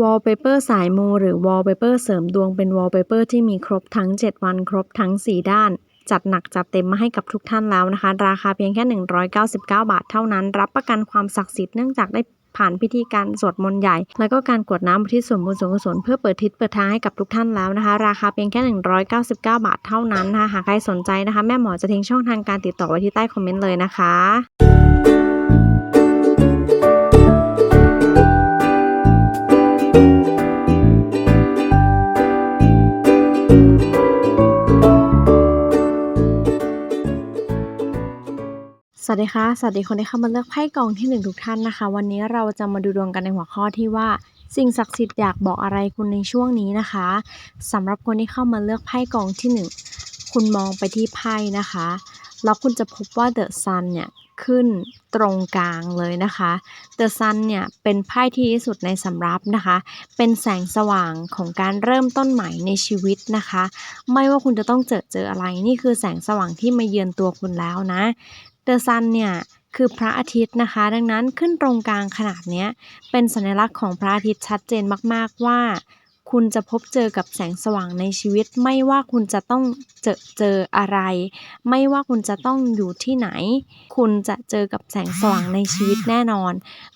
Wallpaper สายมูหรือ Wallpaper เสริมดวงเป็น Wallpaper ที่มีครบทั้ง 7 วันครบทั้ง 4 ด้าน จัดหนักจัดเต็มมาให้กับทุกท่านแล้วนะคะ ราคาเพียงแค่ 199 บาทเท่านั้น รับประกันความศักดิ์สิทธิ์เนื่องจากได้ผ่านพิธีการสวดมนต์ใหญ่ แล้วก็การกวดน้ำทิศส่วนบุญส่วนกุศลเพื่อเปิดทิศเปิดทางให้กับทุกท่านแล้วนะคะ ราคาเพียงแค่ 199 บาทเท่านั้นนะคะหากใครสนใจนะคะ แม่หมอจะทิ้งช่องทางการติดต่อไว้ที่ใต้คอมเมนต์เลยนะคะ สวัสดีค่ะ สวัสดีคนที่เข้ามาเลือกไพ่กองที่หนึ่งทุกท่านนะคะ วันนี้เราจะมาดูดวงกันในหัวข้อที่ว่า สิ่งศักดิ์สิทธิ์อยากบอกอะไรคุณในช่วงนี้นะคะสำหรับคนที่เข้ามาเลือกไพ่กองที่หนึ่งคุณมองไปที่ไพ่นะคะ แล้วคุณจะพบว่าเดอะซันเนี่ย ขึ้นตรงกลางเลยนะคะเดอะซันเนี่ยเป็นไพ่ที่ดีที่สุดในสำรับนะคะ เป็นแสงสว่างของการเริ่มต้นใหม่ในชีวิตนะคะ ไม่ว่าคุณจะต้องเจอเจออะไรนี่คือแสงสว่างที่มาเยือนตัวคุณแล้วนะเดอะซันเนี่ยคือพระอาทิตย์นะคะ ดังนั้นขึ้นตรงกลางขนาดเนี้ยเป็นสัญลักษณ์ของพระอาทิตย์ชัดเจนมาก ๆว่า คุณจะพบเจอกับแสงสว่างในชีวิต ไม่ว่าคุณจะต้องเจอเจออะไร ไม่ว่าคุณจะต้องอยู่ที่ไหน คุณจะเจอกับแสงสว่างในชีวิตแน่นอน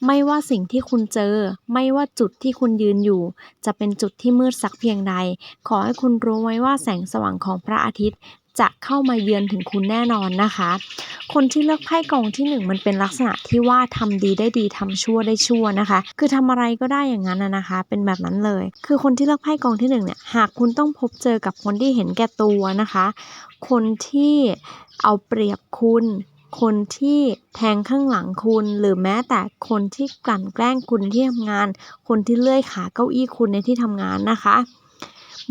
ไม่ว่าสิ่งที่คุณเจอ ไม่ว่าจุดที่คุณยืนอยู่ จะเป็นจุดที่มืดสักเพียงใด ขอให้คุณรู้ไว้ว่าแสงสว่างของพระอาทิตย์ จะเข้ามาเยือนถึงคุณแน่นอนนะคะ คนที่เลือกไพ่กองที่หนึ่งมันเป็นลักษณะที่ว่าทำดีได้ดีทำชั่วได้ชั่วนะคะ คือทำอะไรก็ได้อย่างนั้นนะคะ เป็นแบบนั้นเลย คือคนที่เลือกไพ่กองที่หนึ่งเนี่ยหากคุณต้องพบเจอกับคนที่เห็นแก่ตัวนะคะ คนที่เอาเปรียบคุณคนที่แทงข้างหลังคุณ หรือแม้แต่คนที่กลั่นแกล้งคุณที่ทำงาน คนที่เลื่อยขาเก้าอี้คุณในที่ทำงานนะคะ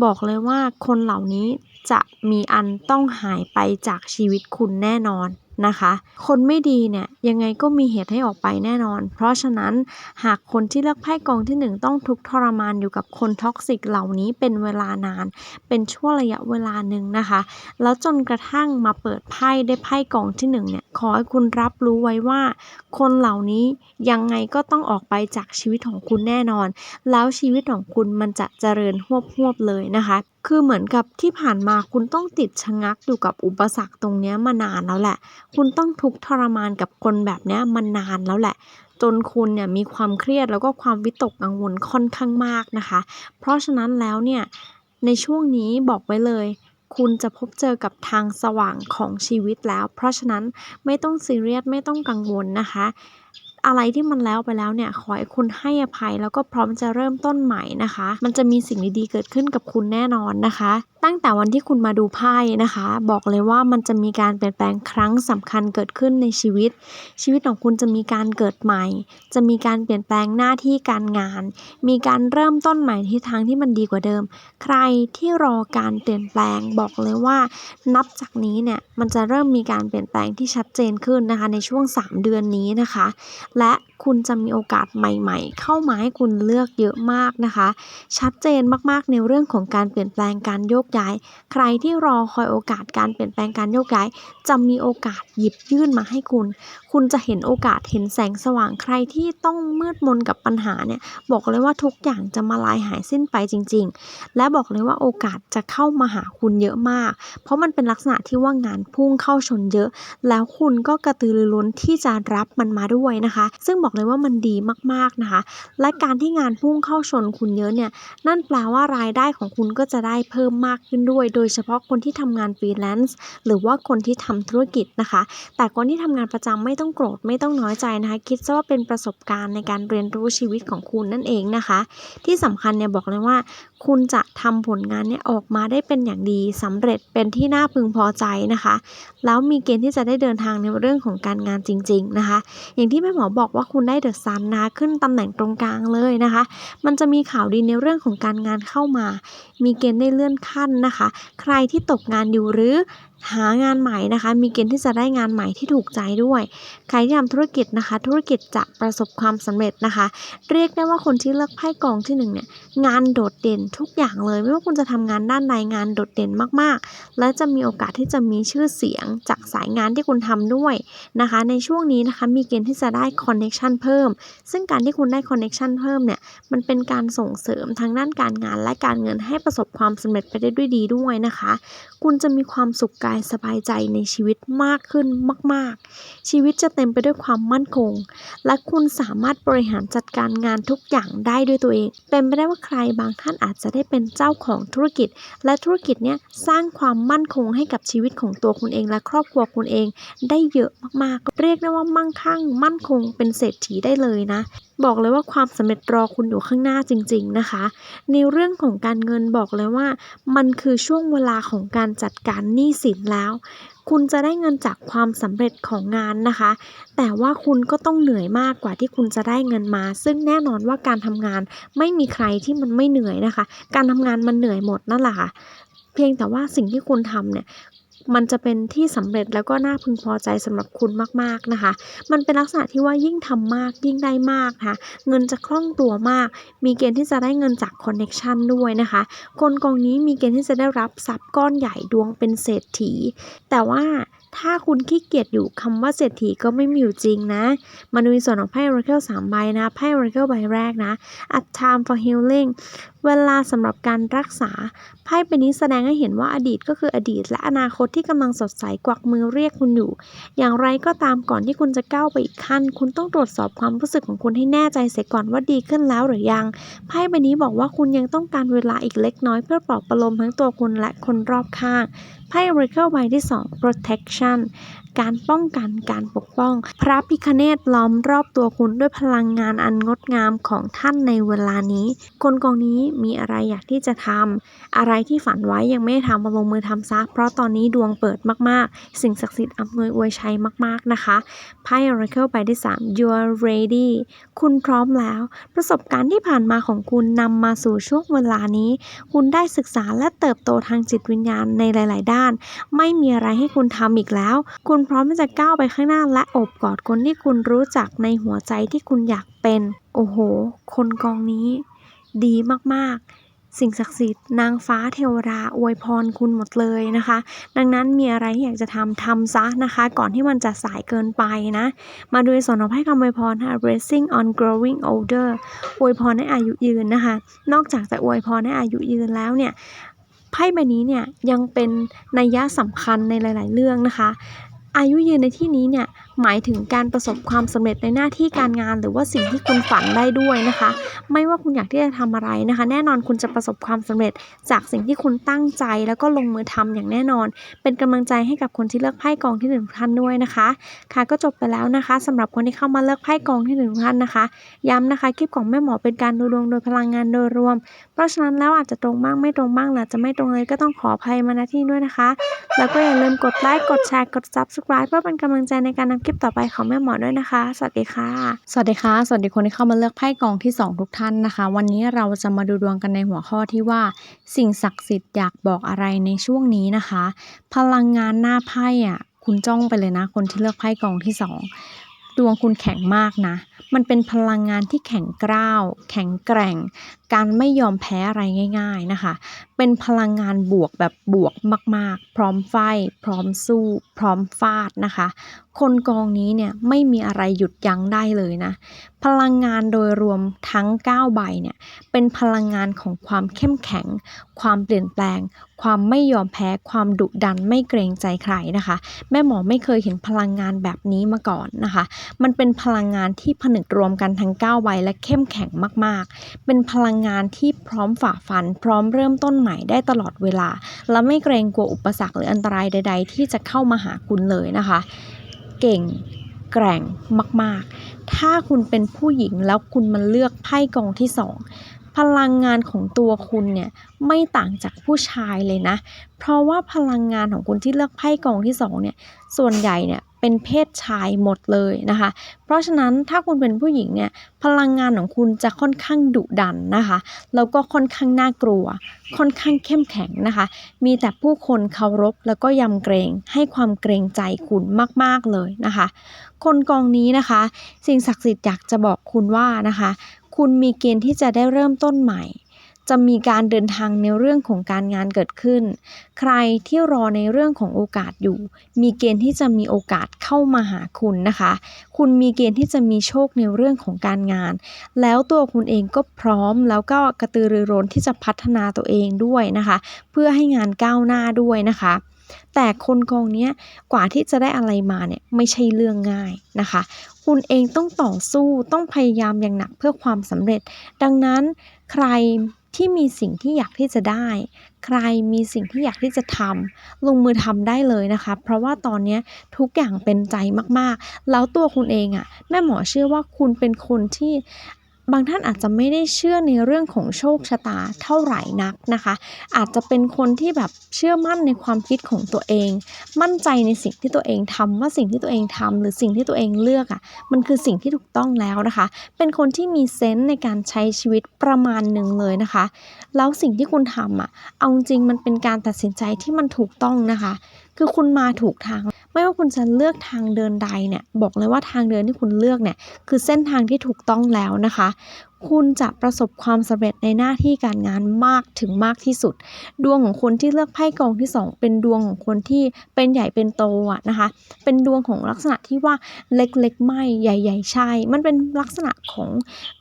บอกเลยว่าคนเหล่านี้ จะมีอันต้องหายไปจากชีวิตคุณแน่นอนนะคะ คนไม่ดีเนี่ยยังไงก็มีเหตุให้ออกไปแน่นอน เพราะฉะนั้นหากคนที่เลือกไพ่กองที่หนึ่งต้องทุกข์ทรมานอยู่กับคนท็อกซิกเหล่านี้เป็นเวลานาน เป็นช่วงระยะเวลาหนึ่งนะคะ แล้วจนกระทั่งมาเปิดไพ่ได้ไพ่กองที่หนึ่งเนี่ยขอให้คุณรับรู้ไว้ว่า คนเหล่านี้ยังไงก็ต้องออกไปจากชีวิตของคุณแน่นอน แล้วชีวิตของคุณมันจะเจริญหวบหวบๆเลยนะคะคือเหมือนกับที่ผ่านมาคุณต้องติดชะงักอยู่กับอุปสรรคตรงนี้มานานแล้วแหละ คุณต้องทุกข์ทรมานกับคนแบบนี้มานานแล้วแหละ จนคุณเนี่ยมีความเครียดแล้วก็ความวิตกกังวลค่อนข้างมากนะคะ เพราะฉะนั้นแล้วเนี่ยในช่วงนี้บอกไว้เลย คุณจะพบเจอกับทางสว่างของชีวิตแล้ว เพราะฉะนั้นไม่ต้องซีเรียสไม่ต้องกังวลนะคะ อะไรที่มันแล้วไปแล้วเนี่ยขอให้คุณให้อภัย แล้วก็พร้อมจะเริ่มต้นใหม่นะคะ มันจะมีสิ่งดีๆเกิดขึ้นกับคุณแน่นอนนะคะตั้งแต่วันที่คุณมาดูไพ่นะคะ บอกเลยว่ามันจะมีการเปลี่ยนแปลงครั้งสำคัญเกิดขึ้นในชีวิต ชีวิตของคุณจะมีการเกิดใหม่ จะมีการเปลี่ยนแปลงหน้าที่การงาน มีการเริ่มต้นใหม่ที่ทางที่มันดีกว่าเดิม ใครที่รอการเปลี่ยนแปลงบอกเลยว่า นับจากนี้เนี่ยมันจะเริ่มมีการเปลี่ยนแปลงที่ชัดเจนขึ้นนะคะในช่วง 3 เดือนนี้นะคะ และ คุณจะมีโอกาสใหม่ ๆ เข้ามาให้คุณเลือกเยอะมากนะคะ ชัดเจนมากๆในเรื่องของการเปลี่ยนแปลงการโยกย้าย ใครที่รอคอยโอกาสการเปลี่ยนแปลงการโยกย้าย จะมีโอกาสหยิบยื่นมาให้คุณคุณจะเห็นโอกาสเห็นแสงสว่างใครที่ต้องมืดมนกับปัญหาเนี่ยบอกเลยว่าทุกอย่างจะมาลายหายสิ้นไปจริง ๆ และบอกเลยว่าโอกาสจะเข้ามาหาคุณเยอะมาก เพราะมันเป็นลักษณะที่ว่างานพุ่งเข้าชนเยอะ แล้วคุณก็กระตือรือร้นที่จะรับมันมาด้วยนะคะ ซึ่งบอกเลยว่ามันดีมากๆนะคะ และการที่งานพุ่งเข้าชนคุณเยอะเนี่ยนั่นแปลว่ารายได้ของคุณก็จะได้เพิ่มมากขึ้นด้วย โดยเฉพาะคนที่ทำงานฟรีแลนซ์หรือว่าคนที่ทำธุรกิจนะคะ แต่คนที่ทำงานประจำไม่ต้องโกรธไม่ต้องน้อยใจนะคะ คิดซะว่าเป็นประสบการณ์ในการเรียนรู้ชีวิตของคุณนั่นเองนะคะ ที่สำคัญเนี่ยบอกเลยว่า คุณจะทำผลงานเนี่ยออกมาได้เป็นอย่างดีสำเร็จเป็นที่น่าพึงพอใจนะคะ แล้วมีเกณฑ์ที่จะได้เดินทางในเรื่องของการงานจริง ๆนะคะ อย่างที่แม่หมอบอกว่าคุณได้เดอะซันนะขึ้นตำแหน่งตรงกลางเลยนะคะ มันจะมีข่าวดีในเรื่องของการงานเข้ามา มีเกณฑ์ได้เลื่อนขั้นนะคะ ใครที่ตกงานอยู่หรือ หางานใหม่นะคะ มีเกณฑ์ที่จะได้งานใหม่ที่ถูกใจด้วย ใครที่ทำธุรกิจนะคะ ธุรกิจจะประสบความสำเร็จนะคะ เรียกได้ว่าคนที่เลือกไพ่กองที่หนึ่งเนี่ยงานโดดเด่นทุกอย่างเลย ไม่ว่าคุณจะทำงานด้านใดงานโดดเด่นมากๆ และจะมีโอกาสที่จะมีชื่อเสียงจากสายงานที่คุณทำด้วยนะคะ ในช่วงนี้นะคะมีเกณฑ์ที่จะได้คอนเน็ชันเพิ่ม ซึ่งการที่คุณได้คอนเน็ชันเพิ่มเนี่ยมันเป็นการส่งเสริมทางด้านการงานและการเงินให้ประสบความสำเร็จไปได้ด้วยดีด้วยนะคะ คุณจะมีความสุขกับายสบายใจในชีวิตมากขึ้นมาก ๆ ชีวิตจะเต็มไปด้วยความมั่นคง และคุณสามารถบริหารจัดการงานทุกอย่างได้ด้วยตัวเอง เป็นไปได้ว่าใครบางท่านอาจจะได้เป็นเจ้าของธุรกิจ และธุรกิจเนี้ยสร้างความมั่นคงให้กับชีวิตของตัวคุณเองและครอบครัวคุณเองได้เยอะมากๆ เรียกได้ว่ามั่งคั่ง มั่นคงเป็นเศรษฐีได้เลยนะ บอกเลยว่าความสำเร็จรอคุณอยู่ข้างหน้าจริง ๆนะคะ ในเรื่องของการเงินบอกเลยว่า มันคือช่วงเวลาของการจัดการหนี้สินแล้ว คุณจะได้เงินจากความสำเร็จของงานนะคะ แต่ว่าคุณก็ต้องเหนื่อยมากกว่าที่คุณจะได้เงินมา ซึ่งแน่นอนว่าการทำงานไม่มีใครที่มันไม่เหนื่อยนะคะ การทำงานมันเหนื่อยหมดนั่นแหละค่ะเพียงแต่ว่าสิ่งที่คุณทำเนี่ย มันจะเป็นที่สำเร็จแล้วก็น่าพึงพอใจสำหรับคุณมากๆนะคะ มันเป็นลักษณะที่ว่ายิ่งทำมากยิ่งได้มากนะคะเงินจะคล่องตัวมาก มีเกณฑ์ที่จะได้เงินจากคอนเน็ชันด้วยนะคะ คนกองนี้มีเกณฑ์ที่จะได้รับทรัพย์ก้อนใหญ่ดวงเป็นเศรษฐี แต่ว่าถ้าคุณขี้เกียจอยู่คำว่าเศรษฐีก็ไม่มีอยู่จริงนะมาดูในส่วนของไพ่ Oracle 3 ใบนะ ไพ่ Oracle ใบแรกนะ A time for healing เวลาสำหรับการรักษา ไพ่ใบนี้แสดงให้เห็นว่าอดีตก็คืออดีต และอนาคตที่กำลังสดใสกวักมือเรียกคุณอยู่ อย่างไรก็ตามก่อนที่คุณจะก้าวไปอีกขั้น คุณต้องตรวจสอบความรู้สึกของคุณให้แน่ใจเสียก่อนว่าดีขึ้นแล้วหรือยัง ไพ่ใบนี้บอกว่าคุณยังต้องการเวลาอีกเล็กน้อยเพื่อปลอบประโลมทั้งตัวคุณและคนรอบข้าง ไพ่ Oracle ใบที่ 2 protection การป้องกันการปกป้อง พระพิคเนตล้อมรอบตัวคุณด้วยพลังงานอันงดงามของท่านในเวลานี้ คนกองนี้มีอะไรอยากที่จะทำอะไรที่ฝันไว้ยังไม่ได้ทำมาลงมือทำซะเพราะตอนนี้ดวงเปิดมากๆ สิ่งศักดิ์สิทธิ์อำนวยอวยชัยมากๆนะคะไพ่ Oracle ใบที่ 3 you're ready คุณพร้อมแล้ว ประสบการณ์ที่ผ่านมาของคุณนำมาสู่ช่วงเวลานี้ คุณได้ศึกษาและเติบโตทางจิตวิญญาณในหลาย ๆ ด้าน ไม่มีอะไรให้คุณทำอีกแล้ว คุณพร้อมที่จะก้าวไปข้างหน้าและอบกอดคนที่คุณรู้จักในหัวใจที่คุณอยากเป็น โอ้โห คนกองนี้ ดีมากๆ สิ่งศักดิ์สิทธิ์นางฟ้าเทวดาอวยพรคุณหมดเลยนะคะ ดังนั้นมีอะไรที่อยากจะทำทำซะนะคะ ก่อนที่มันจะสายเกินไปนะ มาดูส่วนของไพ่คำอวยพรค่ะ blessing on growing older อวยพรให้อายุยืนนะคะ นอกจากจะอวยพรให้อายุยืนแล้วเนี่ยไพ่ใบนี้เนี่ยยังเป็นนัยยะสำคัญในหลาย ๆ เรื่องนะคะ อายุยืนในที่นี้เนี่ย หมายถึงการประสบความสำเร็จในหน้าที่การงาน หรือว่าสิ่งที่คุณฝันได้ด้วยนะคะ ไม่ว่าคุณอยากที่จะทำอะไรนะคะ แน่นอนคุณจะประสบความสำเร็จ จากสิ่งที่คุณตั้งใจแล้วก็ลงมือทำอย่างแน่นอน เป็นกำลังใจให้กับคนที่เลือกไพ่กองที่หนึ่งท่านด้วยนะคะ ค่ะก็จบไปแล้วนะคะสำหรับคนที่เข้ามาเลือกไพ่กองที่หนึ่งท่านนะคะ ย้ำนะคะคลิปของแม่หมอเป็นการดูดวงโดยพลังงานโดยรวม เพราะฉะนั้นแล้วอาจจะตรงบ้างไม่ตรงบ้างหรือจะไม่ตรงเลยก็ต้องขออภัยมาณที่ด้วยนะคะ แล้วก็อย่าลืมกดไลค์กดแชร์กด subscribe เพื่อเป็นกำลังใจในการนำคลิปลิปต่อไปของแม่หมอด้วยนะคะ สวัสดีค่ะ สวัสดีค่ะ สวัสดีคนที่เข้ามาเลือกไพ่กองที่ 2 ทุกท่านนะคะ วันนี้เราจะมาดูดวงกันในหัวข้อที่ว่า สิ่งศักดิ์สิทธิ์อยากบอกอะไรในช่วงนี้นะคะ พลังงานหน้าไพ่อะคุณจ้องไปเลยนะ คนที่เลือกไพ่กองที่สองดวงคุณแข็งมากนะ มันเป็นพลังงานที่แข็งกร้าว แข็งแกร่ง การไม่ยอมแพ้อะไรง่าย ๆนะคะ เป็นพลังงานบวกแบบบวกมาก ๆ พร้อมไฟพร้อมสู้ พร้อมฟาดนะคะ คนกองนี้เนี่ยไม่มีอะไรหยุดยั้งได้เลยนะ พลังงานโดยรวมทั้ง 9 ใบเนี่ย เป็นพลังงานของความเข้มแข็ง ความเปลี่ยนแปลง ความไม่ยอมแพ้ ความดุดันไม่เกรงใจใครนะคะ แม่หมอไม่เคยเห็นพลังงานแบบนี้มาก่อนนะคะ มันเป็นพลังงานที่ผนึกรวมกันทั้ง 9 ใบและเข้มแข็งมาก ๆ เป็นพลังงานที่พร้อมฝ่าฟัน พร้อมเริ่มต้นใหม่ได้ตลอดเวลา และไม่เกรงกลัวอุปสรรคหรืออันตรายใด ๆ ที่จะเข้ามาหาคุณเลยนะคะ เก่งแกร่งมาก ๆ ถ้าคุณเป็นผู้หญิงแล้วคุณมันเลือกไพ่กองที่สองพลังงานของตัวคุณเนี่ยไม่ต่างจากผู้ชายเลยนะ เพราะว่าพลังงานของคุณที่เลือกไพ่กองที่สองเนี่ยส่วนใหญ่เนี่ย เป็นเพศชายหมดเลยนะคะ เพราะฉะนั้นถ้าคุณเป็นผู้หญิงเนี่ยพลังงานของคุณจะค่อนข้างดุดันนะคะ แล้วก็ค่อนข้างน่ากลัว ค่อนข้างเข้มแข็งนะคะ มีแต่ผู้คนเคารพแล้วก็ยำเกรงให้ความเกรงใจคุณมากๆเลยนะคะ คนกองนี้นะคะ สิ่งศักดิ์สิทธิ์อยากจะบอกคุณว่านะคะ คุณมีเกณฑ์ที่จะได้เริ่มต้นใหม่ จะมีการเดินทางในเรื่องของการงานเกิดขึ้น ใครที่รอในเรื่องของโอกาสอยู่ มีเกณฑ์ที่จะมีโอกาสเข้ามาหาคุณนะคะ คุณมีเกณฑ์ที่จะมีโชคในเรื่องของการงาน แล้วตัวคุณเองก็พร้อมแล้วก็กระตือรือร้นที่จะพัฒนาตัวเองด้วยนะคะ เพื่อให้งานก้าวหน้าด้วยนะคะแต่คนกองเนี้ยกว่าที่จะได้อะไรมาเนี่ยไม่ใช่เรื่องง่ายนะคะ คุณเองต้องต่อสู้ต้องพยายามอย่างหนักเพื่อความสำเร็จ ดังนั้นใคร ที่มีสิ่งที่อยากที่จะได้ ใครมีสิ่งที่อยากที่จะทำลงมือทำได้เลยนะคะ เพราะว่าตอนนี้ทุกอย่างเป็นใจมากๆ แล้วตัวคุณเองอะ่ะแม่หมอเชื่อว่าคุณเป็นคนที่ บางท่านอาจจะไม่ได้เชื่อในเรื่องของโชคชะตาเท่าไหร่นักนะคะ อาจจะเป็นคนที่แบบเชื่อมั่นในความคิดของตัวเอง มั่นใจในสิ่งที่ตัวเองทำว่าสิ่งที่ตัวเองทำหรือสิ่งที่ตัวเองเลือกอะ่ะมันคือสิ่งที่ถูกต้องแล้วนะคะ เป็นคนที่มีเซนส์ในการใช้ชีวิตประมาณหนึ่งเลยนะคะ แล้วสิ่งที่คุณทำอะเอาจริงมันเป็นการตัดสินใจที่มันถูกต้องนะคะ คือคุณมาถูกทาง ไม่ว่าคุณจะเลือกทางเดินใดเนี่ยบอกเลยว่าทางเดินที่คุณเลือกเนี่ยคือเส้นทางที่ถูกต้องแล้วนะคะ คุณจะประสบความสำเร็จในหน้าที่การงานมากถึงมากที่สุด ดวงของคนที่เลือกไพ่กองที่สองเป็นดวงของคนที่เป็นใหญ่เป็นโตอะนะคะ เป็นดวงของลักษณะที่ว่าเล็กๆไม่ใหญ่ ๆ ใช่ มันเป็นลักษณะของ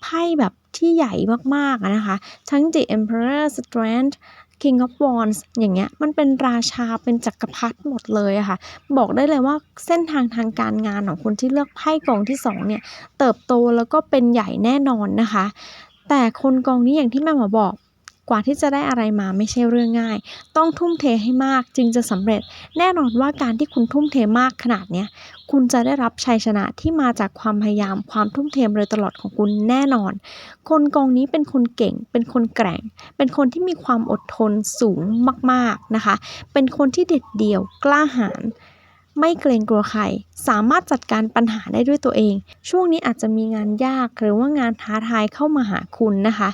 ไพ่แบบที่ใหญ่มากๆนะคะ ทั้ง The Emperor Strength King of Wands อย่างเงี้ยมันเป็นราชาเป็นจักรพรรดิหมดเลยอะค่ะ บอกได้เลยว่าเส้นทางทางการงานของคนที่เลือกไพ่กองที่สองเนี่ยเติบโตแล้วก็เป็นใหญ่แน่นอนนะคะ แต่คนกองนี้อย่างที่แม่หมอบอก กว่าที่จะได้อะไรมาไม่ใช่เรื่องง่าย ต้องทุ่มเทให้มากจึงจะสำเร็จ แน่นอนว่าการที่คุณทุ่มเทมากขนาดเนี้ยคุณจะได้รับชัยชนะที่มาจากความพยายามความทุ่มเทโดยตลอดของคุณแน่นอน คนกองนี้เป็นคนเก่ง เป็นคนแกร่ง เป็นคนที่มีความอดทนสูงมากๆนะคะ เป็นคนที่เด็ดเดี่ยวกล้าหาญไม่เกรงกลัวใคร สามารถจัดการปัญหาได้ด้วยตัวเอง ช่วงนี้อาจจะมีงานยากหรือว่างานท้าทายเข้ามาหาคุณนะคะ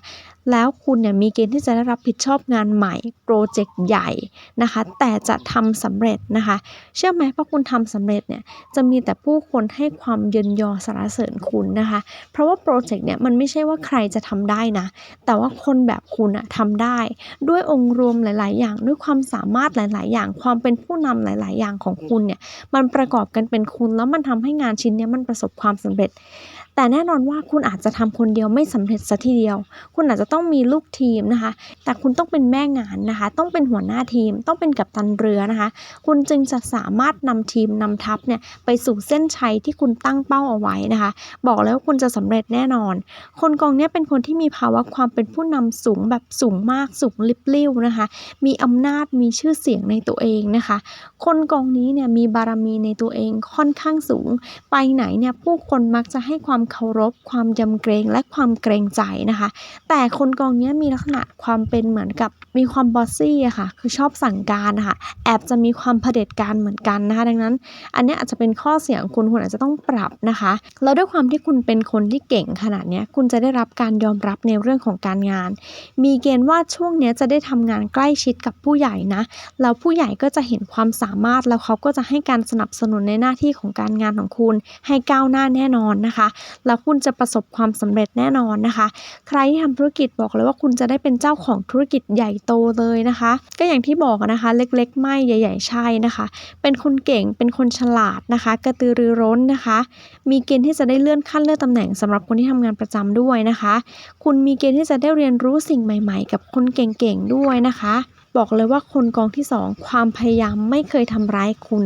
แล้วคุณเนี่ยมีเกณฑ์ที่จะได้รับผิดชอบงานใหม่โปรเจกต์ใหญ่นะคะ แต่จะทำสำเร็จนะคะ เชื่อไหมพอคุณทำสำเร็จเนี่ยจะมีแต่ผู้คนให้ความเยินยอสรรเสริญคุณนะคะ เพราะว่าโปรเจกต์เนี่ยมันไม่ใช่ว่าใครจะทำได้นะ แต่ว่าคนแบบคุณอะทำได้ ด้วยองค์รวมหลาย ๆ อย่างด้วยความสามารถหลาย ๆ อย่างความเป็นผู้นำหลาย ๆ อย่างของคุณเนี่ยมันประกอบกันเป็นคุณแล้วมันทำให้งานชิ้นเนี้ยมันประสบความสำเร็จ แต่แน่นอนว่าคุณอาจจะทำคนเดียวไม่สำเร็จสัทีเดียว คุณอาจจะต้องมีลูกทีมนะคะ แต่คุณต้องเป็นแม่งานนะคะ ต้องเป็นหัวหน้าทีม ต้องเป็นกัปตันเรือนะคะ คุณจึงจะสามารถนำทีมนำทัพเนี่ยไปสู่เส้นชัยที่คุณตั้งเป้าเอาไว้นะคะ บอกแล้วว่าคุณจะสำเร็จแน่นอน คนกองเนี้ยเป็นคนที่มีภาวะความเป็นผู้นำสูงแบบสูงมากสูงลิบลิ่วนะคะ มีอำนาจมีชื่อเสียงในตัวเองนะคะ คนกองนี้เนี่ยมีบารมีในตัวเองค่อนข้างสูง ไปไหนเนี่ยผู้คนมักจะให้ความเคารพ ความยำเกรงและความเกรงใจนะคะ แต่คนกองนี้มีลักษณะความเป็นเหมือนกับ มีความบอสซี่อะค่ะ คือชอบสั่งการนะคะแอบจะมีความเผด็จการเหมือนกันนะคะ ดังนั้น อันนี้อาจจะเป็นข้อเสียงคุณคุณอาจจะต้องปรับนะคะ แล้วด้วยความที่คุณเป็นคนที่เก่งขนาดนี้คุณจะได้รับการยอมรับในเรื่องของการงาน มีเกณฑ์ว่าช่วงนี้จะได้ทำงานใกล้ชิดกับผู้ใหญ่นะแล้วผู้ใหญ่ก็จะเห็นความสามารถแล้วเขาก็จะให้การสนับสนุนในหน้าที่ของการงานของคุณ ให้ก้าวหน้าแน่นอนนะคะ แล้วคุณจะประสบความสำเร็จแน่นอนนะคะ ใครที่ทำธุรกิจบอกเลยว่าคุณจะได้เป็นเจ้าของธุรกิจใหญ่โตเลยนะคะ ก็อย่างที่บอกนะคะ เล็กๆ ไม่ใหญ่ ๆ ใช่นะคะ เป็นคนเก่งเป็นคนฉลาดนะคะ กระตือรือร้นนะคะ มีเกณฑ์ที่จะได้เลื่อนขั้นเลื่อนตำแหน่งสำหรับคนที่ทำงานประจำด้วยนะคะ คุณมีเกณฑ์ที่จะได้เรียนรู้สิ่งใหม่ ๆ กับคนเก่งๆด้วยนะคะ บอกเลยว่าคนกองที่สองความพยายามไม่เคยทำร้ายคุณ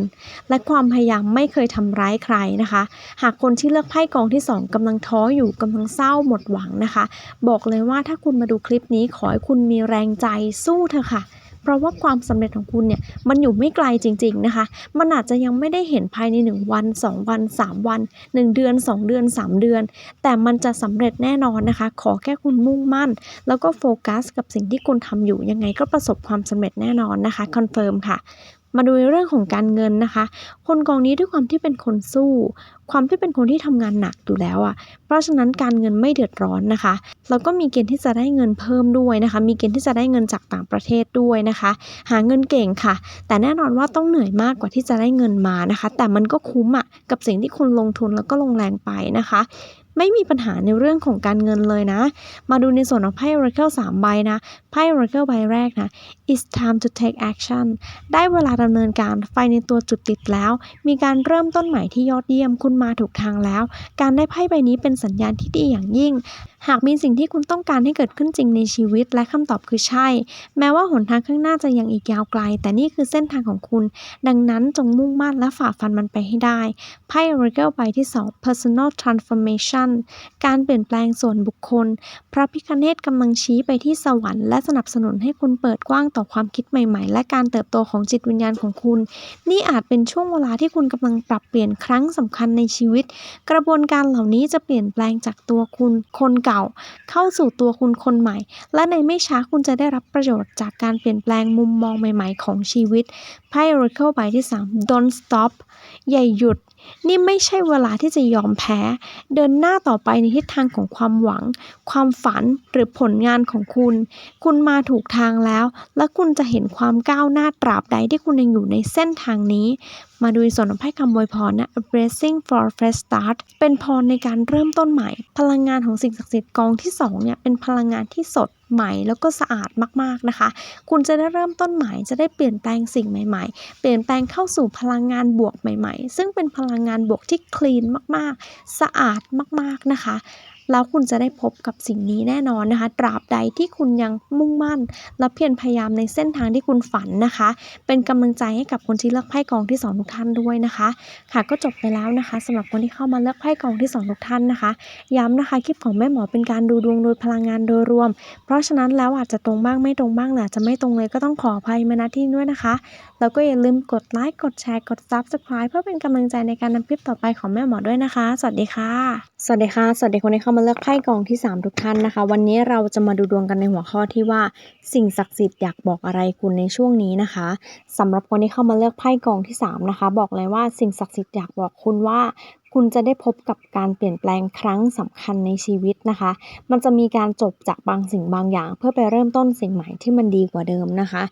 และความพยายามไม่เคยทำร้ายใครนะคะ หากคนที่เลือกไพ่กองที่สองกำลังท้ออยู่กำลังเศร้าหมดหวังนะคะ บอกเลยว่าถ้าคุณมาดูคลิปนี้ขอให้คุณมีแรงใจสู้เถอะค่ะ เพราะว่าความสำเร็จของคุณเนี่ยมันอยู่ไม่ไกลจริง ๆนะคะ มันอาจจะยังไม่ได้เห็นภายใน 1 วัน 2 วัน 3 วัน 1 เดือน 2 เดือน 3 เดือน แต่มันจะสำเร็จแน่นอนนะคะ ขอแค่คุณมุ่งมั่น แล้วก็โฟกัส กับสิ่งที่คุณทำอยู่ยังไงก็ประสบความสำเร็จแน่นอนนะคะคอนเฟิร์มค่ะมาดูในเรื่องของการเงินนะคะ คนกองนี้ด้วยความที่เป็นคนสู้ ความที่เป็นคนที่ทำงานหนักอยู่แล้วอะเพราะฉะนั้นการเงินไม่เดือดร้อนนะคะ แล้วก็มีเกณฑ์ที่จะได้เงินเพิ่มด้วยนะคะ มีเกณฑ์ที่จะได้เงินจากต่างประเทศด้วยนะคะ หาเงินเก่งค่ะ แต่แน่นอนว่าต้องเหนื่อยมากกว่าที่จะได้เงินมานะคะ แต่มันก็คุ้มอะกับสิ่งที่คุณลงทุนแล้วก็ลงแรงไปนะคะไม่มีปัญหาในเรื่องของการเงินเลยนะ มาดูในส่วนของไพ่ Oracle 3 ใบนะ ไพ่ Oracle ใบแรกนะ it's time to take action ได้เวลาดำเนินการไฟในตัวจุดติดแล้ว มีการเริ่มต้นใหม่ที่ยอดเยี่ยม คุณมาถูกทางแล้ว การได้ไพ่ใบนี้เป็นสัญญาณที่ดีอย่างยิ่ง หากมีสิ่งที่คุณต้องการให้เกิดขึ้นจริงในชีวิตและคำตอบคือใช่ แม้ว่าหนทางข้างหน้าจะยังอีกยาวไกล แต่นี่คือเส้นทางของคุณ ดังนั้นจงมุ่งมั่นและฝ่าฟันมันไปให้ได้ไพ่ Oracle ใบที่ 2 personal transformation การเปลี่ยนแปลงส่วนบุคคล พระพิคเนตกำลังชี้ไปที่สวรรค์และสนับสนุนให้คุณเปิดกว้างต่อความคิดใหม่ๆ และการเติบโตของจิตวิญญาณของคุณ นี่อาจเป็นช่วงเวลาที่คุณกำลังปรับเปลี่ยนครั้งสำคัญในชีวิต กระบวนการเหล่านี้จะเปลี่ยนแปลงจากตัวคุณคนเก่า เข้าสู่ตัวคุณคนใหม่ และในไม่ช้าคุณจะได้รับประโยชน์จากการเปลี่ยนแปลงมุมมองใหม่ๆ ของชีวิตไพ่ Oracle ใบที่ 3 Don't stop อย่าหยุด นี่ไม่ใช่เวลาที่จะยอมแพ้ เดินหน้าต่อไปในทิศทางของความหวัง ความฝันหรือผลงานของคุณ คุณมาถูกทางแล้ว และคุณจะเห็นความก้าวหน้าตราบใดที่คุณยังอยู่ในเส้นทางนี้ มาดูในส่วนของไพ่คำอวยพรนะ blessing for fresh start เป็นพรในการเริ่มต้นใหม่ พลังงานของสิ่งศักดิ์สิทธิ์กองที่สองเนี่ยเป็นพลังงานที่สดใหม่แล้วก็สะอาดมากๆนะคะ คุณจะได้เริ่มต้นใหม่จะได้เปลี่ยนแปลงสิ่งใหม่ ๆ เปลี่ยนแปลงเข้าสู่พลังงานบวกใหม่ ๆ ซึ่งเป็นพลังงานบวกที่คลีนมากๆ สะอาดมากๆนะคะ แล้วคุณจะได้พบกับสิ่งนี้แน่นอนนะคะ ตราบใดที่คุณยังมุ่งมั่น และเพียรพยายามในเส้นทางที่คุณฝันนะคะ เป็นกำลังใจให้กับคนที่เลือกไพ่กองที่สองทุกท่านด้วยนะคะ ค่ะก็จบไปแล้วนะคะสำหรับคนที่เข้ามาเลือกไพ่กองที่สองทุกท่านนะคะ ย้ำนะคะคลิปของแม่หมอเป็นการดูดวงโดยพลังงานโดยรวม เพราะฉะนั้นแล้วอาจจะตรงบ้างไม่ตรงบ้างหรือจะไม่ตรงเลยก็ต้องขออภัยมาณที่ด้วยนะคะ แล้วก็อย่าลืมกดไลค์กดแชร์กด Subscribe เพื่อเป็นกำลังใจในการนำคลิปต่อไปของแม่หมอด้วยนะคะ สวัสดีค่ะ สวัสดีค่ะ สวัสดีคนที่เข้ามาาเลือกไพ่กองที่ 3 ทุกท่านนะคะ วันนี้เราจะมาดูดวงกันในหัวข้อที่ว่า สิ่งศักดิ์สิทธิ์อยากบอกอะไรคุณในช่วงนี้นะคะสำหรับคนที่เข้ามาเลือกไพ่กองที่ 3 นะคะ บอกเลยว่าสิ่งศักดิ์สิทธิ์อยากบอกคุณว่าคุณจะได้พบกับการเปลี่ยนแปลงครั้งสำคัญในชีวิตนะคะ มันจะมีการจบจากบางสิ่งบางอย่าง เพื่อไปเริ่มต้นสิ่งใหม่ที่มันดีกว่าเดิมนะคะ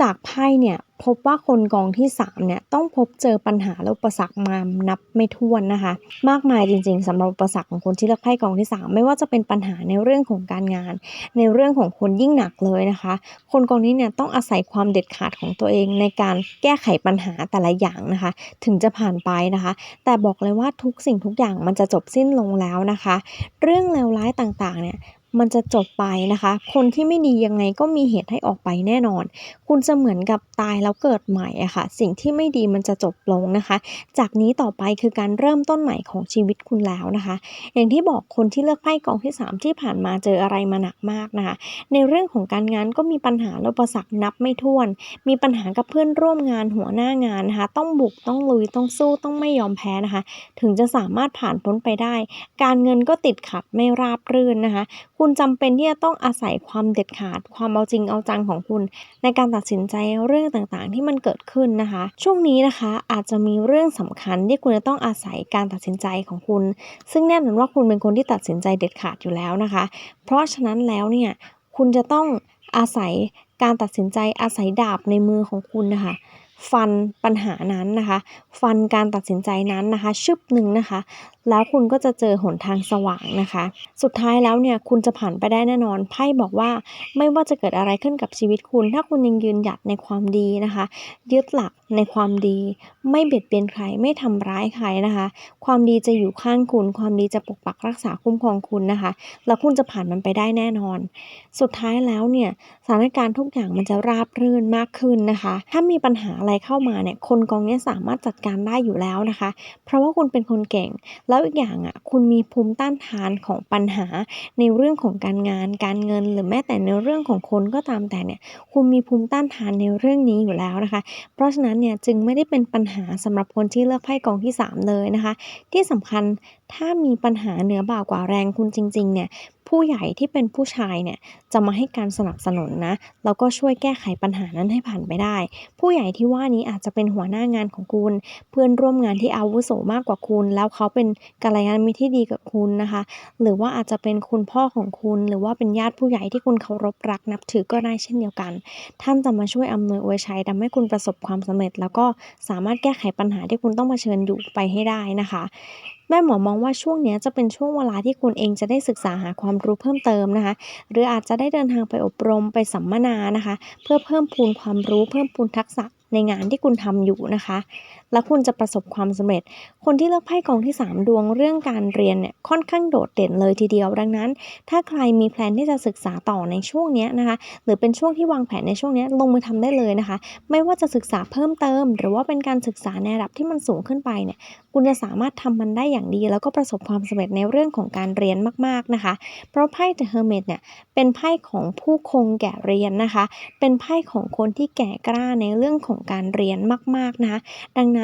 จากไพ่เนี่ยพบว่าคนกองที่3เนี่ยต้องพบเจอปัญหาและอุปสรรคมานับไม่ถ้วนนะคะ มากมายจริงๆสำหรับอุปสรรคของคนที่เลือกไพ่กองที่ 3 ไม่ว่าจะเป็นปัญหาในเรื่องของการงาน ในเรื่องของคนยิ่งหนักเลยนะคะ คนกองนี้เนี่ยต้องอาศัยความเด็ดขาดของตัวเองในการแก้ไขปัญหาแต่ละอย่างนะคะ ถึงจะผ่านไปนะคะ แต่บอกเลยว่าทุกสิ่งทุกอย่างมันจะจบสิ้นลงแล้วนะคะ เรื่องเลวร้ายต่างๆเนี่ย มันจะจบไปนะคะ คนที่ไม่ดียังไงก็มีเหตุให้ออกไปแน่นอน คุณจะเหมือนกับตายแล้วเกิดใหม่อะค่ะ สิ่งที่ไม่ดีมันจะจบลงนะคะ จากนี้ต่อไปคือการเริ่มต้นใหม่ของชีวิตคุณแล้วนะคะ อย่างที่บอกคนที่เลือกไพ่กองที่ 3 ที่ผ่านมาเจออะไรมาหนักมากนะคะ ในเรื่องของการงานก็มีปัญหาและอุปสรรคนับไม่ถ้วน มีปัญหากับเพื่อนร่วมงานหัวหน้างานนะคะ ต้องบุกต้องลุยต้องสู้ต้องไม่ยอมแพ้นะคะ ถึงจะสามารถผ่านพ้นไปได้ การเงินก็ติดขัดไม่ราบรื่นนะคะคุณจำเป็นที่จะต้องอาศัยความเด็ดขาด ความเอาจริงเอาจังของคุณ ในการตัดสินใจเรื่องต่างๆ ที่มันเกิดขึ้นนะคะ ช่วงนี้นะคะอาจจะมีเรื่องสำคัญที่คุณจะต้องอาศัยการตัดสินใจของคุณ ซึ่งแน่นอนว่าคุณเป็นคนที่ตัดสินใจเด็ดขาดอยู่แล้วนะคะ เพราะฉะนั้นแล้วเนี่ยคุณจะต้องอาศัยการตัดสินใจอาศัยดาบในมือของคุณนะคะ ฟันปัญหานั้นนะคะ ฟันการตัดสินใจนั้นนะคะ ชึบหนึ่งนะคะ แล้วคุณก็จะเจอหนทางสว่างนะคะ สุดท้ายแล้วเนี่ยคุณจะผ่านไปได้แน่นอนไพ่บอกว่าไม่ว่าจะเกิดอะไรขึ้นกับชีวิตคุณ ถ้าคุณยังยืนหยัดในความดีนะคะ ยึดหลักในความดี ไม่เบียดเบียนใคร ไม่ทำร้ายใครนะคะ ความดีจะอยู่ข้างคุณ ความดีจะปกปักรักษาคุ้มครองคุณนะคะ แล้วคุณจะผ่านมันไปได้แน่นอน สุดท้ายแล้วเนี่ยสถานการณ์ทุกอย่างมันจะราบรื่นมากขึ้นนะคะ ถ้ามีปัญหาอะไรเข้ามาเนี่ยคนกองเนี้ยสามารถจัดการได้อยู่แล้วนะคะ เพราะว่าคุณเป็นคนเก่ง แล้วอีกอย่างอะคุณมีภูมิต้านทานของปัญหาในเรื่องของการงาน การเงิน หรือแม้แต่ในเรื่องของคนก็ตามแต่เนี่ยคุณมีภูมิต้านทานในเรื่องนี้อยู่แล้วนะคะ เพราะฉะนั้นเนี่ยจึงไม่ได้เป็นปัญหาสำหรับคนที่เลือกไพ่กองที่ 3 เลยนะคะ ที่สำคัญถ้ามีปัญหาเหนือบ่ากว่าแรงคุณจริง ๆ เนี่ย ผู้ใหญ่ที่เป็นผู้ชายเนี่ย จะมาให้การสนับสนุนนะ แล้วก็ช่วยแก้ไขปัญหานั้นให้ผ่านไปได้ ผู้ใหญ่ที่ว่านี้อาจจะเป็นหัวหน้างานของคุณ เพื่อนร่วมงานที่อาวุโสมากกว่าคุณ แล้วเขาเป็นกัลยาณมิตรที่ดีกับคุณนะคะ หรือว่าอาจจะเป็นคุณพ่อของคุณ หรือว่าเป็นญาติผู้ใหญ่ที่คุณเคารพรักนับถือก็ได้เช่นเดียวกัน ท่านจะมาช่วยอำนวยอวยชัยทำให้คุณประสบความสำเร็จ แล้วก็สามารถแก้ไขปัญหาที่คุณต้องเผชิญอยู่ไปให้ได้นะคะ แม่หมอมองว่าช่วงนี้จะเป็นช่วงเวลาที่คุณเองจะได้ศึกษาหาความรู้เพิ่มเติมนะคะ หรืออาจจะได้เดินทางไปอบรมไปสัมมนานะคะ เพื่อเพิ่มพูนความรู้เพิ่มพูนทักษะในงานที่คุณทำอยู่นะคะ และคุณจะประสบความสำเร็จ คนที่เลือกไพ่กองที่ 3 ดวงเรื่องการเรียนเนี่ยค่อนข้างโดดเด่นเลยทีเดียว ดังนั้น ถ้าใครมีแพลนที่จะศึกษาต่อในช่วงนี้นะคะ หรือเป็นช่วงที่วางแผนในช่วงนี้ลงมือทำได้เลยนะคะ ไม่ว่าจะศึกษาเพิ่มเติม หรือว่าเป็นการศึกษาในระดับที่มันสูงขึ้นไปเนี่ย คุณจะสามารถทำมันได้อย่างดี แล้วก็ประสบความสำเร็จในเรื่องของการเรียนมากๆนะคะ เพราะไพ่ The Hermit เนี่ยเป็นไพ่ของผู้คงแก่เรียนนะคะ เป็นไพ่ของคนที่แก่กล้าในเรื่องของการเรียนมากๆนะคะ ดังนั้น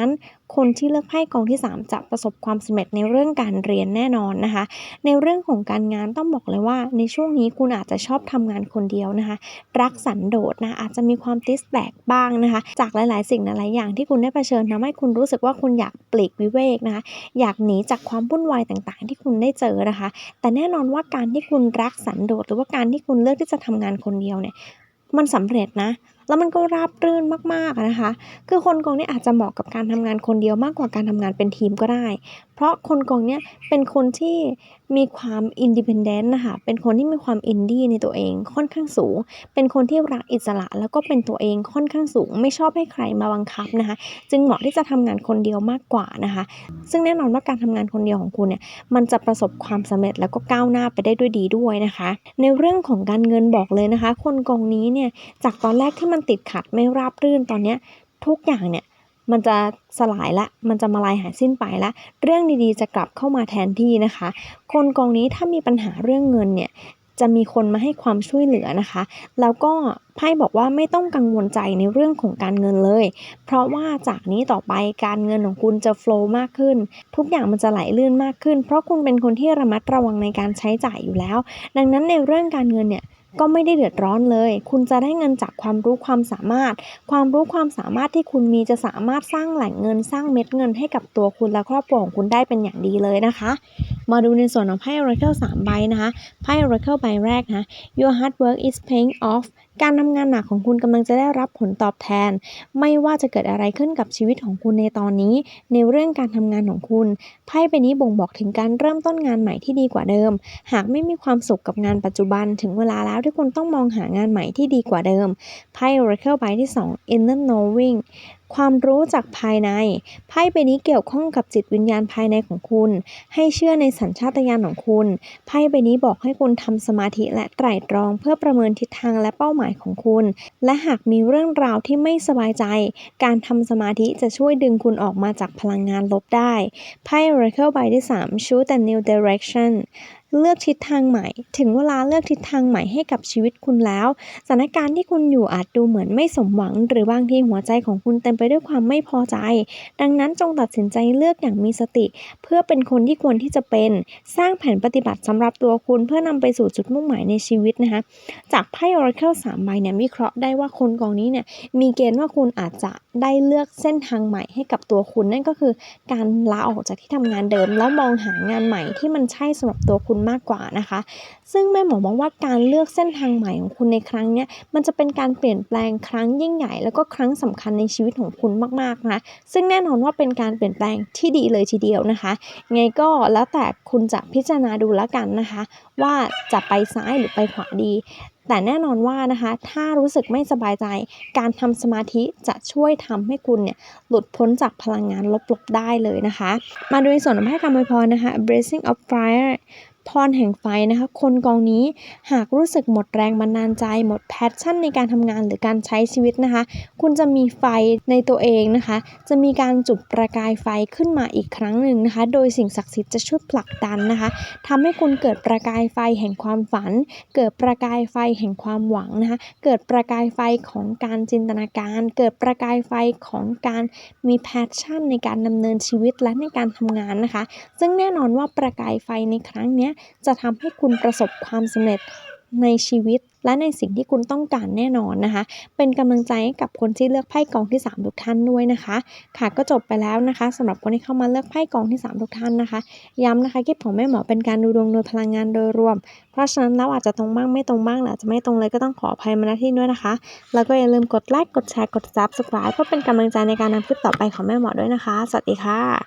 คนที่เลือกไพ่กองที่ 3 จะประสบความสำเร็จในเรื่องการเรียนแน่นอนนะคะ ในเรื่องของการงานต้องบอกเลยว่า ในช่วงนี้คุณอาจจะชอบทำงานคนเดียวนะคะ รักสันโดษนะอาจจะมีความติสแบกบ้างนะคะ จากหลายๆ สิ่งหลายๆอย่างที่คุณได้เผชิญทำให้คุณรู้สึกว่าคุณอยากปลีกวิเวกนะคะอยากหนีจากความวุ่นวายต่างๆ ที่คุณได้เจอนะคะ แต่แน่นอนว่าการที่คุณรักสันโดษหรือว่าการที่คุณเลือกที่จะทำงานคนเดียวเนี่ยมันสำเร็จนะ แล้วมันก็ราบรื่นมากๆนะคะ คือคนกองนี้อาจจะเหมาะกับการทำงานคนเดียวมากกว่าการทำงานเป็นทีมก็ได้ เพราะคนกองเนี้ยเป็นคนที่มีความอินดิ e เ d น n ์นะคะเป็นคนที่มีความอินดี้ในตัวเองค่อนข้างสูง เป็นคนที่รักอิสระแล้วก็เป็นตัวเองค่อนข้างสูง ไม่ชอบให้ใครมาบังคับนะคะ จึงเหมาะที่จะทำงานคนเดียวมากกว่านะคะ ซึ่งแน่นอนว่าการทำงานคนเดียวของคุณเนี่ยมันจะประสบความสำเร็จแล้วก็ก้าวหน้าไปได้ด้วยดีด้วยนะคะ ในเรื่องของการเงินบอกเลยนะคะ คนกองนี้เนี่ยจากตอนแรกที่มันติดขัดไม่ราบรื่นตอนนี้ทุกอย่างเนี่ยมันจะสลายละ มันจะมาลายหายสิ้นไปละ เรื่องดีๆจะกลับเข้ามาแทนที่นะคะ คนกองนี้ถ้ามีปัญหาเรื่องเงินเนี่ยจะมีคนมาให้ความช่วยเหลือนะคะ แล้วก็ไพ่บอกว่าไม่ต้องกังวลใจในเรื่องของการเงินเลย เพราะว่าจากนี้ต่อไปการเงินของคุณจะโฟล์มากขึ้น ทุกอย่างมันจะไหลลื่นมากขึ้น เพราะคุณเป็นคนที่ระมัดระวังในการใช้จ่ายอยู่แล้ว ดังนั้นในเรื่องการเงินเนี่ย ก็ไม่ได้เดือดร้อนเลย คุณจะได้เงินจากความรู้ความสามารถ ความรู้ความสามารถที่คุณมีจะสามารถสร้างแหล่งเงินสร้างเม็ดเงินให้กับตัวคุณและครอบครัวของคุณได้เป็นอย่างดีเลยนะคะ มาดูในส่วนของไพ่ Oracle 3 ใบนะคะ ไพ่ Oracle ใบแรกนะ Your hard work is paying off การทำงานหนักของคุณกำลังจะได้รับผลตอบแทน ไม่ว่าจะเกิดอะไรขึ้นกับชีวิตของคุณในตอนนี้ ในเรื่องการทำงานของคุณ ไพ่ใบนี้บ่งบอกถึงการเริ่มต้นงานใหม่ที่ดีกว่าเดิม หากไม่มีความสุขกับงานปัจจุบันถึงเวลาแล้วที่คุณต้องมองหางานใหม่ที่ดีกว่าเดิม ไพ่ Oracle ใบที่ 2 Inner Knowing ความรู้จากภายใน ไพ่ใบนี้เกี่ยวข้องกับจิตวิญญาณภายในของคุณ ให้เชื่อในสัญชาตญาณของคุณ ไพ่ใบนี้บอกให้คุณทำสมาธิและไตร่ตรอง เพื่อประเมินทิศทางและเป้าหมายของคุณ และหากมีเรื่องราวที่ไม่สบายใจ การทำสมาธิจะช่วยดึงคุณออกมาจากพลังงานลบได้ ไพ่ Oracle ใบที่3 Choose a new direction เลือกทิศทางใหม่ ถึงเวลาเลือกทิศทางใหม่ให้กับชีวิตคุณแล้ว สถานการณ์ที่คุณอยู่อาจดูเหมือนไม่สมหวัง หรือบางทีหัวใจของคุณเต็มไปด้วยความไม่พอใจ ดังนั้นจงตัดสินใจเลือกอย่างมีสติ เพื่อเป็นคนที่ควรที่จะเป็น สร้างแผนปฏิบัติสำหรับตัวคุณเพื่อนำไปสู่จุดมุ่งหมายในชีวิตนะคะจากไพ่ Oracle 3ใบเนี่ยวิเคราะห์ได้ว่าคนกองนี้เนี่ยมีเกณฑ์ว่าคุณอาจจะได้เลือกเส้นทางใหม่ให้กับตัวคุณนั่นก็คือ การลาออกจากที่ทำงานเดิม แล้วมองหางานใหม่ที่มันใช่สำหรับตัวคุณมากกว่านะคะ ซึ่งแม่หมอมองว่าการเลือกเส้นทางใหม่ของคุณในครั้งเนี้ยมันจะเป็นการเปลี่ยนแปลงครั้งยิ่งใหญ่ แล้วก็ครั้งสำคัญในชีวิตของคุณมากๆนะคะซึ่งแน่นอนว่าเป็นการเปลี่ยนแปลงที่ดีเลยทีเดียวนะคะไงก็แล้วแต่คุณจะพิจารณาดูแล้วกันนะคะ ว่าจะไปซ้ายหรือไปขวาดีแต่แน่นอนว่านะคะ ถ้ารู้สึกไม่สบายใจ การทำสมาธิจะช่วยทำให้คุณเนี่ยหลุดพ้นจากพลังงานลบๆได้เลยนะคะ มาดูในส่วนของไพ่คำอวยพรนะคะ blessing of fire พรแห่งไฟนะคะ คนกองนี้หากรู้สึกหมดแรงบันดาลใจ หมดแพชชั่นในการทำงานหรือการใช้ชีวิตนะคะ คุณจะมีไฟในตัวเองนะคะ จะมีการจุดประกายไฟขึ้นมาอีกครั้งหนึ่งนะคะ โดยสิ่งศักดิ์สิทธิ์จะช่วยผลักดันนะคะทำให้คุณเกิดประกายไฟแห่งความฝัน เกิดประกายไฟแห่งความหวังนะคะ เกิดประกายไฟของการจินตนาการ เกิดประกายไฟของการมีแพชชั่นในการดำเนินชีวิตและในการทำงานนะคะ ซึ่งแน่นอนว่าประกายไฟในครั้งเนี้จะทำให้คุณประสบความสำเร็จในชีวิตและในสิ่งที่คุณต้องการแน่นอนนะคะ เป็นกำลังใจให้กับคนที่เลือกไพ่กองที่ 3 ทุกท่านด้วยนะคะ ค่ะก็จบไปแล้วนะคะสำหรับคนที่เข้ามาเลือกไพ่กองที่ 3 ทุกท่านนะคะ ย้ำนะคะคลิปของแม่หมอเป็นการดูดวงโดยพลังงานโดยรวม เพราะฉะนั้นแล้วอาจจะตรงบ้างไม่ตรงบ้างหรือจะไม่ตรงเลยก็ต้องขออภัยมาณที่ด้วยนะคะ แล้วก็อย่าลืมกดไลค์กดแชร์กด Subscribe เพื่อเป็นกำลังใจในการนำคลิปต่อไปของแม่หมอด้วยนะคะ สวัสดีค่ะ